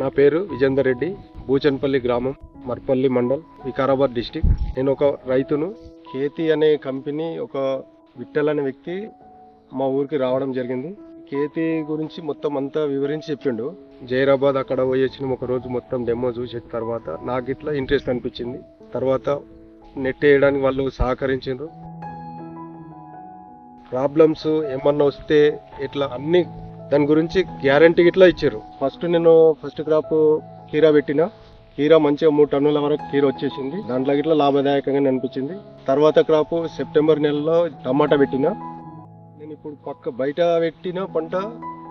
నా పేరు విజేందర్ రెడ్డి బూచన్పల్లి గ్రామం మర్పల్లి మండల్ వికారాబాద్ డిస్టిక్. నేను ఒక రైతును. కేతి అనే కంపెనీ ఒక విట్టల్ అనే వ్యక్తి మా ఊరికి రావడం జరిగింది. కేతి గురించి మొత్తం అంతా వివరించి చెప్పిండు. జైరాబాద్ అక్కడ పోయి వచ్చిన ఒక రోజు మొత్తం డెమో చూసిన తర్వాత నాకు ఇట్లా ఇంట్రెస్ట్ అనిపించింది. తర్వాత నెట్ వేయడానికి వాళ్ళు సహకరించారు ప్రాబ్లమ్స్ ఏమన్నా వస్తే ఇట్లా అన్ని దాని గురించి గ్యారంటీ ఇట్లా ఇచ్చారు. ఫస్ట్ నేను ఫస్ట్ క్రాప్ కీరా పెట్టిన. కీరా మంచిగా మూడు టన్నుల వరకు కీర వచ్చేసింది. దాంట్లో ఇట్లా లాభదాయకంగా అనిపించింది. తర్వాత క్రాప్ సెప్టెంబర్ నెలలో టమాటా పెట్టిన. నేను ఇప్పుడు పక్క బయట పెట్టిన పంట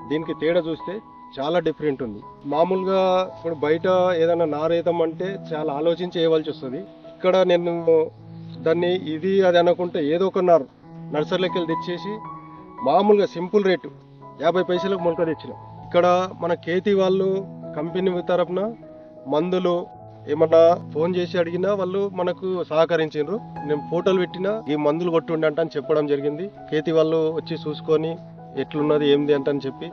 దీనికి తేడా చూస్తే చాలా డిఫరెంట్ ఉంది. మామూలుగా ఇప్పుడు బయట ఏదైనా నారేద్దాం అంటే చాలా ఆలోచించి వేయవలసి వస్తుంది. ఇక్కడ నేను దాన్ని ఇది అది అనుకుంటే ఏదో ఒక నారు నర్సరీలోకి వెళ్ళి తెచ్చేసి మామూలుగా సింపుల్ రేటు యాభై పైసలకు మొలక తెచ్చిన. ఇక్కడ మన కేతి వాళ్ళు కంపెనీ తరపున మందులు ఏమన్నా ఫోన్ చేసి అడిగినా వాళ్ళు మనకు సహకరించారు నేను ఫోటోలు పెట్టినా ఈ మందులు కొట్టుండంట అని చెప్పడం జరిగింది. కేతి వాళ్ళు వచ్చి చూసుకొని ఎట్లున్నది ఏంది అంట అని చెప్పి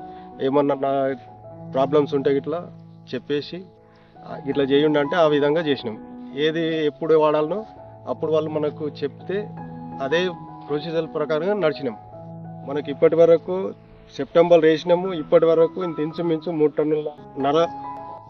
ఏమన్నా నా ప్రాబ్లమ్స్ ఉంటే ఇట్లా చెప్పేసి ఇట్లా చేయండి అంటే ఆ విధంగా చేసినాం. ఏది ఎప్పుడు వాడాలనో అప్పుడు వాళ్ళు మనకు చెప్తే అదే ప్రొసీజర్ ప్రకారంగా నడిచినాం. మనకి ఇప్పటి వరకు సెప్టెంబర్ వేసినాము ఇప్పటి వరకు ఇంత ఇంచుమించు మూడు టన్నుల నర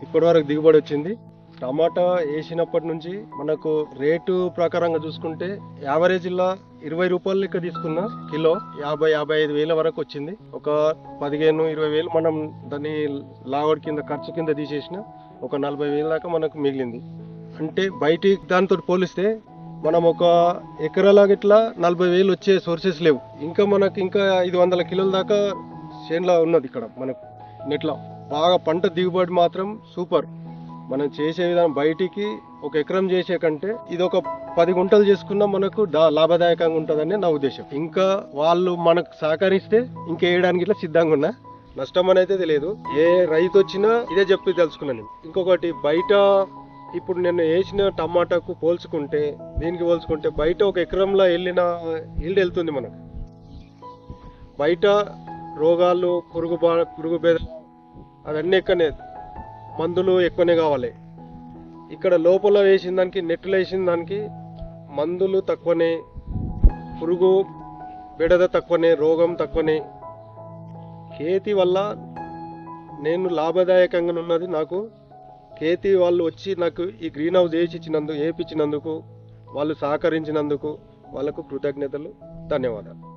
ఇప్పటి వరకు దిగుబడి వచ్చింది. టమాటా వేసినప్పటి నుంచి మనకు రేటు ప్రకారంగా చూసుకుంటే యావరేజ్లో ఇరవై రూపాయలు లెక్క తీసుకున్న కిలో యాభై యాభై ఐదు వేల వరకు వచ్చింది. ఒక పదిహేను ఇరవై వేలు మనం దాన్ని లావడ్ కింద ఖర్చు కింద తీసేసిన ఒక నలభై వేల దాకా మనకు మిగిలింది. అంటే బయటి దానితో పోలిస్తే మనం ఒక ఎకరాలాగా ఇట్లా నలభై వేలు వచ్చే సోర్సెస్ లేవు. ఇంకా మనకి ఇంకా ఐదు వందల కిలోల దాకా చేనులా ఉన్నది ఇక్కడ మనకు నెట్లో. బాగా పంట దిగుబడి మాత్రం సూపర్. మనం చేసే విధానం బయటికి ఒక ఎకరం చేసే కంటే ఇది ఒక పది గుంటలు చేసుకున్నా మనకు లాభదాయకంగా ఉంటుందని నా ఉద్దేశం. ఇంకా వాళ్ళు మనకు సహకరిస్తే ఇంకా వేయడానికి ఇట్లా సిద్ధంగా ఉన్నా. నష్టం అనేది తెలియదు. ఏ రైతు వచ్చినా ఇదే చెప్పి తెలుసుకున్నాను నేను. ఇంకొకటి బయట ఇప్పుడు నేను వేసిన టమాటాకు పోల్చుకుంటే దీనికి పోల్చుకుంటే బయట ఒక ఎకరంలో వెళ్ళిన ఈల్డ్ వెళ్తుంది మనకు. బయట రోగాలు పురుగు బా పురుగు బెద అవన్నీ ఎక్కువనే మందులు ఎక్కువనే కావాలి. ఇక్కడ లోపల వేసిన దానికి నెట్లు వేసిన దానికి మందులు తక్కువనే పురుగు బెడద తక్కువనే రోగం తక్కువనే. కేతి వల్ల నేను లాభదాయకంగా ఉన్నది నాకు కేతి వాళ్ళు వచ్చి నాకు ఈ గ్రీన్ హౌస్ వేసి ఇచ్చినందుకు వేపించినందుకు వాళ్ళు సహకరించినందుకు వాళ్ళకు కృతజ్ఞతలు ధన్యవాదాలు.